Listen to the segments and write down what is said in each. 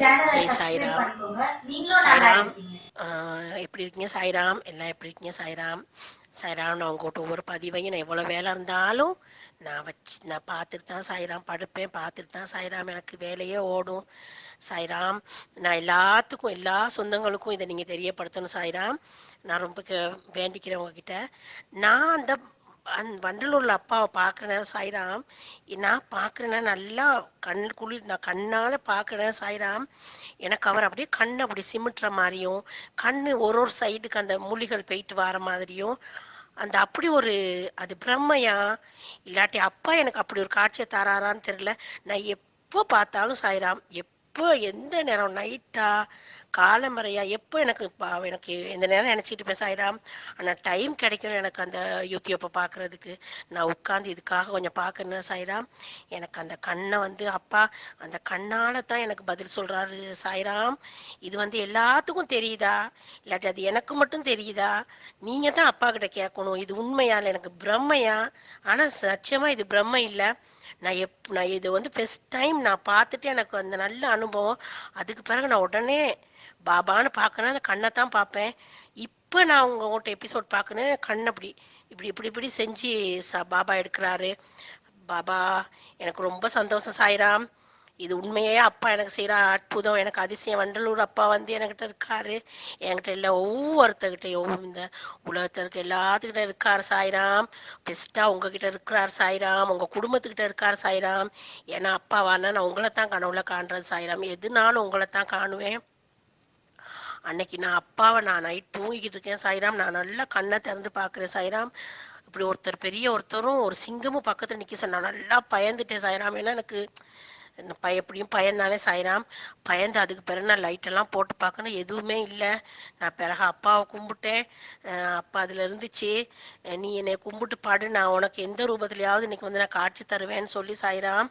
ஜெய் சாய்ராம். சாய்ராம். எப்படி இருக்கீங்க? சாய்ராம். எல்லாம் எப்படி இருக்கீங்க? சாய்ராம். சாய்ராம் நான் உங்கள்கிட்ட ஒவ்வொரு பதிவையும் நான் எவ்வளோ வேலை இருந்தாலும் நான் வச்சு நான் பார்த்துட்டு தான் சாய்ராம் படுப்பேன். பார்த்துட்டு தான் சாய்ராம் எனக்கு வேலையே ஓடும். சாய்ராம் நான் எல்லாத்துக்கும் எல்லா சொந்தங்களுக்கும் இதை நீங்கள் தெரியப்படுத்தணும் சாய்ராம். நான் ரொம்ப வேண்டிக்கிறேன் உங்ககிட்ட. நான் அந்த அந் வண்டலூரில் அப்பாவை பார்க்குற நேரம் சாய்ராம். நான் பார்க்குற நேரம் நல்லா கண் குளிர் நான் கண்ணால் பார்க்குற நேரம் சாய்ராம். எனக்கு அவர் அப்படியே கண் அப்படி சிமிட்டுற மாதிரியும் கண் ஒரு ஒரு சைடுக்கு அந்த மூலிகள் போயிட்டு வர மாதிரியும் அந்த அப்படி ஒரு அது பிரம்மையா? இல்லாட்டி அப்பா எனக்கு அப்படி ஒரு காட்சியை தராரான்னு தெரியல. நான் எப்போ பார்த்தாலும் சாய்ராம் எப்போ எந்த நேரம் நைட்டா காலமறையா? எப்போ எனக்கு பா- எனக்கு இந்த நேரம் நினச்சிட்டு இருப்பேன் சாய்ராம் ஆனால் டைம் கிடைக்கணும் எனக்கு அந்த யூடியூப்பை பார்க்குறதுக்கு நான் உட்காந்து இதுக்காக கொஞ்சம் பார்க்கணும் சாய்ராம் எனக்கு அந்த கண்ணை வந்து அப்பா அந்த கண்ணால் தான் எனக்கு பதில் சொல்கிறாரு சாய்ராம். இது வந்து எல்லாத்துக்கும் தெரியுதா? இல்லாட்டி அது எனக்கு மட்டும் தெரியுதா? நீங்கள் தான் அப்பா கிட்ட கேட்கணும். இது உண்மையா? இல்லை எனக்கு பிரம்மையா? ஆனால் சச்சியமாக இது பிரம்மை இல்லை. நான் எப் நான் இது வந்து ஃபஸ்ட் டைம் நான் பார்த்துட்டு எனக்கு அந்த நல்ல அனுபவம். அதுக்கு பிறகு நான் உடனே பாபான்னு பார்க்கணும் அந்த கண்ணை தான் பார்ப்பேன். இப்போ நான் உங்கள்கிட்ட எபிசோட் பார்க்கணும் கண் அப்படி இப்படி இப்படி இப்படி செஞ்சு ச பாபா எடுக்கிறாரு. பாபா எனக்கு ரொம்ப சந்தோஷம் சாய்ராம். இது உண்மையே அப்பா எனக்கு செய்கிற அற்புதம் எனக்கு அதிசயம். வண்டலூர் அப்பா வந்து என்கிட்ட இருக்காரு. என்கிட்ட இல்லை ஒவ்வொருத்தர்கிட்டையும் இந்த உலகத்தில் இருக்க எல்லாத்துக்கிட்ட இருக்கார் சாய்ராம். பெஸ்ட்டாக உங்ககிட்ட இருக்கிறார் சாய்ராம். உங்கள் குடும்பத்துக்கிட்ட இருக்கார் சாய்ராம். ஏன்னா அப்பாவானா நான் உங்களை தான் கனவுல காண்றது சாய்ராம். எதுனாலும் உங்களை தான் காணுவேன். அன்னைக்கு நான் அப்பாவை நான் நைட் தூங்கிக்கிட்டு இருக்கேன் சாய்ராம். நான் நல்லா கண்ணை திறந்து பார்க்குறேன் சாய்ராம். இப்படி ஒருத்தர் பெரிய ஒருத்தரும் ஒரு சிங்கமும் பக்கத்தில் நிற்க சொன்னா நல்லா பயந்துட்டேன் சாய்ராம். ஏன்னா எனக்கு பய எப்படியும் பயந்தானே சாய்ராம். பயந்து அதுக்கு பிறகு நான் லைட்டெல்லாம் போட்டு பார்க்கணும். எதுவுமே இல்லை. நான் பிறகு அப்பாவை கும்பிட்டேன். அப்பா அதில் இருந்துச்சு. நீ என்னை கும்பிட்டு பாடு. நான் உனக்கு எந்த ரூபத்துலையாவது இன்னைக்கு வந்து நான் காட்சி தருவேன்னு சொல்லி சாய்ராம்.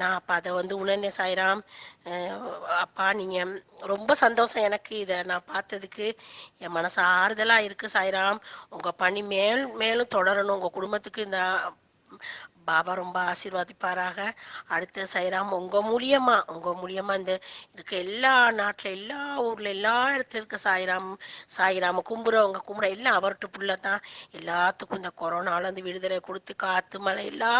நான் அப்போ அதை வந்து உணர்ந்தேன் சாய்ராம். அப்பா நீங்கள் ரொம்ப சந்தோஷம் எனக்கு இதை நான் பார்த்ததுக்கு. என் மனசு ஆறுதலாக இருக்குது சாய்ராம். உங்கள் பணி மேல் மேலும் தொடரணும். உங்கள் குடும்பத்துக்கு இந்த பாபா ரொம்ப ஆசீர்வாதிப்பாராக. அடுத்து சைராம் உங்க மூலியமா உங்க மூலியமா இந்த இருக்க எல்லா நாட்டில் எல்லா ஊர்ல எல்லா இடத்துல இருக்க சாய்ராம் சாய்ராம கும்புறவங்க கும்புற எல்லாம் அவர்கிட்ட புள்ள தான். எல்லாத்துக்கும் இந்த கொரோனால இருந்து விடுதலை கொடுத்து காத்து மழை எல்லா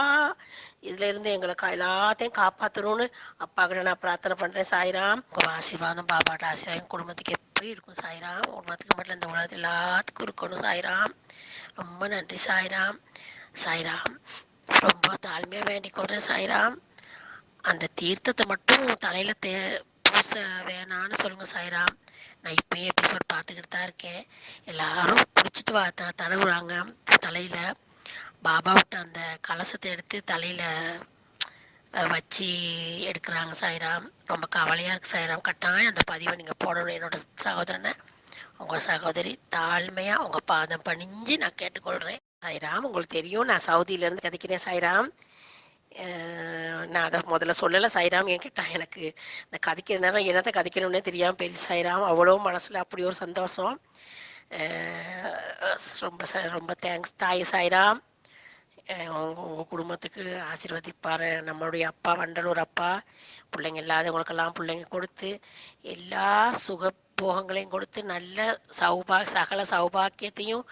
இதுல இருந்து எங்களை கா- எல்லாத்தையும் காப்பாத்தணும்னு அப்பா கிட்ட நான் பிரார்த்தனை பண்றேன். சாய்ராம் உங்க ஆசீர்வாதம் பாபாட்ட ஆசீர்வாதம் குடும்பத்துக்கு எப்பயும் இருக்கும் சாய்ராம்? குடும்பத்துக்கு மட்டும் இந்த உலகத்துல எல்லாத்துக்கும் இருக்கணும் சாய்ராம். ரொம்ப நன்றி சாய்ராம். சாய்ராம் ரொம்ப தாழ்மையாக வேண்டிக் கொள்கிறேன் சாய்ராம். அந்த தீர்த்தத்தை மட்டும் தலையில் தே பூச வேணான்னு சொல்லுங்கள் சாய்ராம். நான் இப்போயே எபிசோட் பார்த்துக்கிட்டு தான் இருக்கேன். எல்லாரும் குடிச்சிட்டு வா த தடவுறாங்க தலையில். பாபா விட்டு அந்த கலசத்தை எடுத்து தலையில் வச்சு எடுக்கிறாங்க சாய்ராம். ரொம்ப கவலையாக இருக்குது சாய்ராம். கட்டாயம் அந்த பதிவை நீங்கள் போடணும் என்னோட சகோதரனை. உங்கள் சகோதரி தாழ்மையாக உங்கள் பாதம் பணிஞ்சு நான் கேட்டுக்கொள்கிறேன் சாய்ராம் உங்களுக்கு தெரியும். நான் சவுதியிலேருந்து கதைக்கிறேன் சாய்ராம். நான் அதை முதல்ல சொல்லலை சாய்ராம். ஏன் கேட்டா எனக்கு இந்த கதைக்கிற நேரம் என்னத்தை கதைக்கணும்னே தெரியாமல் பெரிய சாய்ராம். அவ்வளோ மனசில் அப்படி ஒரு சந்தோஷம். ரொம்ப ச ரொம்ப தேங்க்ஸ். தாய் சாய்ராம். உங்கள் குடும்பத்துக்கு ஆசீர்வதிப்பார். நம்மளுடைய அப்பா வண்டலூர் அப்பா. பிள்ளைங்க இல்லாதவங்களுக்கெல்லாம் பிள்ளைங்க கொடுத்து எல்லா சுக போகங்களையும் கொடுத்து நல்ல சௌபா சகல சௌபாக்கியத்தையும்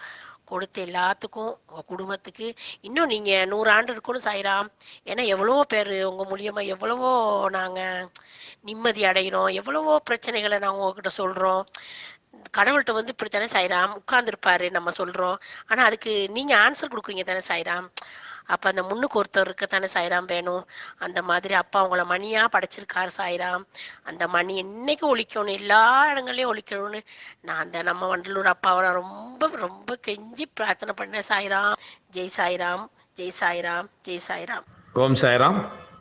கொடுத்து எல்லாத்துக்கும் உங்கள் குடும்பத்துக்கு. இன்னும் நீங்கள் நூறு ஆண்டு இருக்கணும் சாய்ராம். ஏன்னா எவ்வளவோ பேர் உங்கள் மூலியமாக எவ்வளவோ நாங்கள் நிம்மதி அடைகிறோம் எவ்வளவோ பிரச்சனைகளை நாங்கள் உங்ககிட்ட சொல்கிறோம் கடவுள்கிட்ட வந்து இப்படி தானே சாய்ராம்? உட்கார்ந்துருப்பாரு நம்ம சொல்றோம். ஆனா அதுக்கு நீங்க ஆன்சர் கொடுக்குறீங்க தானே சாய்ராம்? அப்ப அந்த முன்னுக்கு ஒருத்தர் இருக்கத்தானே சாய்ராம் வேணும்? அந்த மாதிரி அப்பா அவங்கள மணியா படைச்சிருக்காரு சாய்ராம். அந்த மணி என்னைக்கும் ஒழிக்கணும் எல்லா இடங்கள்லயும் ஒழிக்கணும்னு நான் அந்த நம்ம வண்டலூர் அப்பாவை ரொம்ப ரொம்ப கெஞ்சி பிரார்த்தனை பண்ணேன் சாய்ராம். ஜெய் சாய்ராம் ஜெய் சாய்ராம் ஜெய் சாய்ராம். ஓம் சாய்ராம்.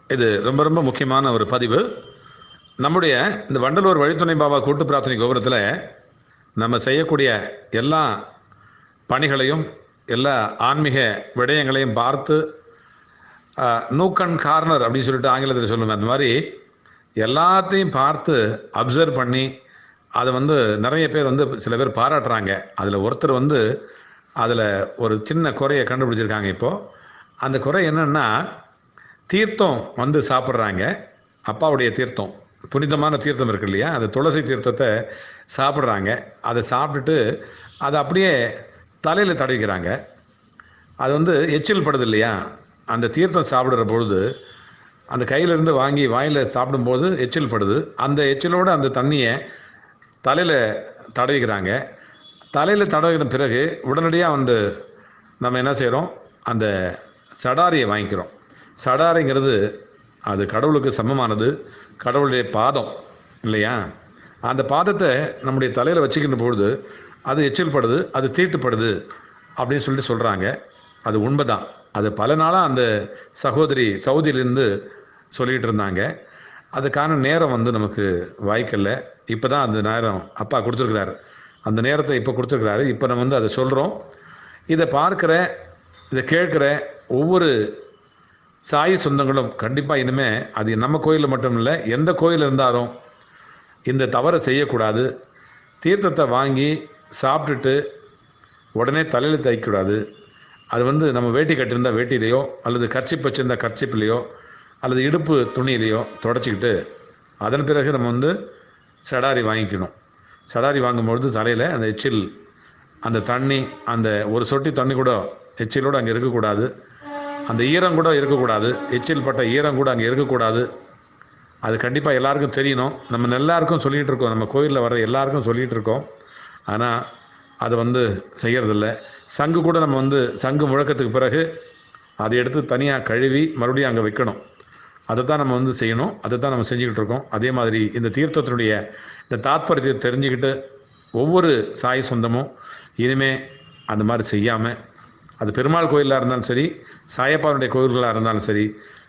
இது ரொம்ப ரொம்ப முக்கியமான ஒரு பதிவு. நம்முடைய இந்த வண்டலூர் வழித்துணை பாபா கூட்டு பிரார்த்தனை கோபுரத்தில் நம்ம செய்யக்கூடிய எல்லா பணிகளையும் எல்லா ஆன்மீக விடயங்களையும் பார்த்து நூக்கன் கார்னர் அப்படின்னு சொல்லிட்டு ஆங்கிலத்தில் சொல்லுவேன் அந்த மாதிரி எல்லாத்தையும் பார்த்து அப்சர்வ் பண்ணி அதை வந்து நிறைய பேர் வந்து சில பேர் பாராட்டுறாங்க. அதில் ஒருத்தர் வந்து அதில் ஒரு சின்ன குறையை கண்டுபிடிச்சிருக்காங்க இப்போது அந்த குறை என்னென்னா தீர்த்தம் வந்து சாப்பிட்றாங்க. அப்பாவுடைய தீர்த்தம். புனிதமான தீர்த்தம் இருக்கு இல்லையா? அந்த துளசி தீர்த்தத்தை சாப்பிட்றாங்க. அதை சாப்பிட்டுட்டு அதை அப்படியே தலையில் தடவிக்கிறாங்க. அது வந்து எச்சில் படுது இல்லையா? அந்த தீர்த்தம் சாப்பிடுற பொழுது அந்த கையிலேருந்து வாங்கி வாயில் சாப்பிடும்போது எச்சில் படுது. அந்த எச்சிலோடு அந்த தண்ணியை தலையில் தடவிக்கிறாங்க. தலையில் தடவின பிறகு உடனடியாக வந்து நம்ம என்ன செய்கிறோம் அந்த சடாரியை வாங்கிக்கிறோம். சடாரிங்கிறது அது கடவுளுக்கு சமமானது. கடவுளுடைய பாதம் இல்லையா? அந்த பாதத்தை நம்முடைய தலையில் வச்சுக்கின்ற பொழுது அது எச்சல்படுது அது தீட்டுப்படுது அப்படின்னு சொல்லிட்டு சொல்கிறாங்க அது உண்மைதான். அது பல நாளாக அந்த சகோதரி சவுதியிலேருந்து சொல்லிகிட்டு இருந்தாங்க. அதுக்கான நேரம் வந்து நமக்கு வாய்க்கல இப்போ தான் அந்த நேரம் அப்பா கொடுத்துருக்குறாரு. அந்த நேரத்தை இப்போ கொடுத்துருக்குறாரு. இப்போ நம்ம வந்து அதை சொல்கிறோம் இதை பார்க்குற இதை கேட்குற ஒவ்வொரு சாய் சொந்தங்களும் கண்டிப்பாக இனிமேல் அது நம்ம கோயிலில் மட்டும் இல்லை எந்த கோயில் இருந்தாலும் இந்த தவறை செய்யக்கூடாது. தீர்த்தத்தை வாங்கி சாப்பிட்டுட்டு உடனே தலையில் தைக்கக்கூடாது அது வந்து நம்ம வேட்டி கட்டியிருந்தா வேட்டியிலையோ அல்லது கர்ச்சிப் வச்சுருந்தா கர்ச்சிப்லேயோ அல்லது இடுப்பு துணியிலையோ தொடச்சிக்கிட்டு அதன் பிறகு நம்ம வந்து சடாரி வாங்கிக்கணும். சடாரி வாங்கும்பொழுது தலையில் அந்த எச்சில் அந்த தண்ணி அந்த ஒரு சொட்டி தண்ணி கூட எச்சிலோடு அங்கே இருக்கக்கூடாது. அந்த ஈரம் கூட இருக்கக்கூடாது. எச்சில் பட்ட ஈரம் கூட அங்கே இருக்கக்கூடாது. அது கண்டிப்பாக எல்லாருக்கும் தெரியணும். நம்ம எல்லாருக்கும் சொல்லிகிட்டு இருக்கோம். நம்ம கோயிலில் வர எல்லாருக்கும் சொல்லிகிட்டு இருக்கோம். ஆனால் அது வந்து செய்கிறதில்ல சங்கு கூட நம்ம வந்து சங்கு முழக்கத்துக்கு பிறகு அதை எடுத்து தனியாக கழுவி மறுபடியும் அங்கே வைக்கணும். அதை தான் நம்ம வந்து செய்யணும். அதை தான் நம்ம செஞ்சுக்கிட்டு இருக்கோம். அதே மாதிரி இந்த தீர்த்தத்தினுடைய இந்த தாத்பரியத்தை தெரிஞ்சுக்கிட்டு ஒவ்வொரு சாய் சொந்தமும் இனிமேல் அந்த மாதிரி செய்யாமல் அது பெருமாள் கோயிலாக இருந்தாலும் சரி சாயப்பாவுடைய கோயில்களாக இருந்தாலும் சரி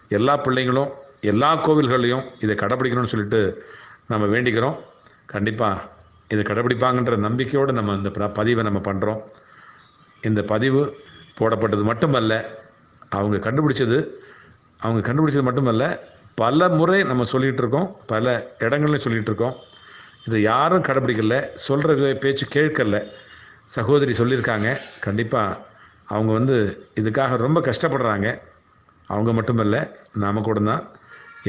எல்லா பிள்ளைங்களும் எல்லா கோவில்களையும் இதை கடைப்பிடிக்கணும்னு சொல்லிட்டு நம்ம வேண்டிக்கிறோம். கண்டிப்பாக இதை கடைப்பிடிப்பாங்கன்ற நம்பிக்கையோடு நம்ம இந்த ப- பதிவை நம்ம பண்ணுறோம் இந்த பதிவு போடப்பட்டது மட்டுமல்ல அவங்க கண்டுபிடிச்சது அவங்க கண்டுபிடிச்சது மட்டுமல்ல பல முறை நம்ம சொல்லிகிட்டு இருக்கோம் பல இடங்கள்லையும் சொல்லிகிட்டு இருக்கோம். இதை யாரும் கடைப்பிடிக்கல சொல்கிற பேச்சு கேட்கல. சகோதரி சொல்லியிருக்காங்க. கண்டிப்பாக அவங்க வந்து இதுக்காக ரொம்ப கஷ்டப்படுறாங்க. அவங்க மட்டுமல்ல நாம் கூட தான்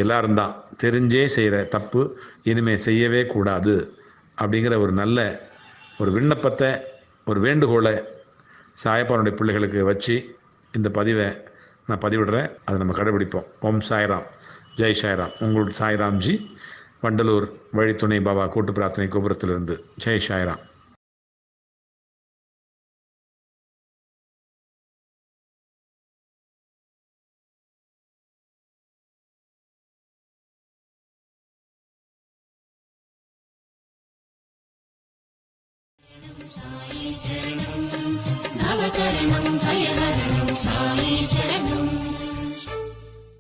எல்லாரும் தான் தெரிஞ்சே செய்கிற தப்பு இனிமேல் செய்யவே கூடாது அப்படிங்கிற ஒரு நல்ல ஒரு விண்ணப்பத்தை ஒரு வேண்டுகோளை சாயப்பானுடைய பிள்ளைகளுக்கு வச்சு இந்த பதிவை நான் பதிவிடுறேன். அதை நம்ம கடைபிடிப்போம். ஓம் சாய்ராம். ஜெய் சாய்ராம். உங்களோட சாய்ராம்ஜி வண்டலூர் வழித்துணை பாபா கூட்டு பிரார்த்தனை கோபுரத்திலிருந்து. ஜெய் சாய்ராம். సాయి చరణం నవకరణం భయహరణం సాయి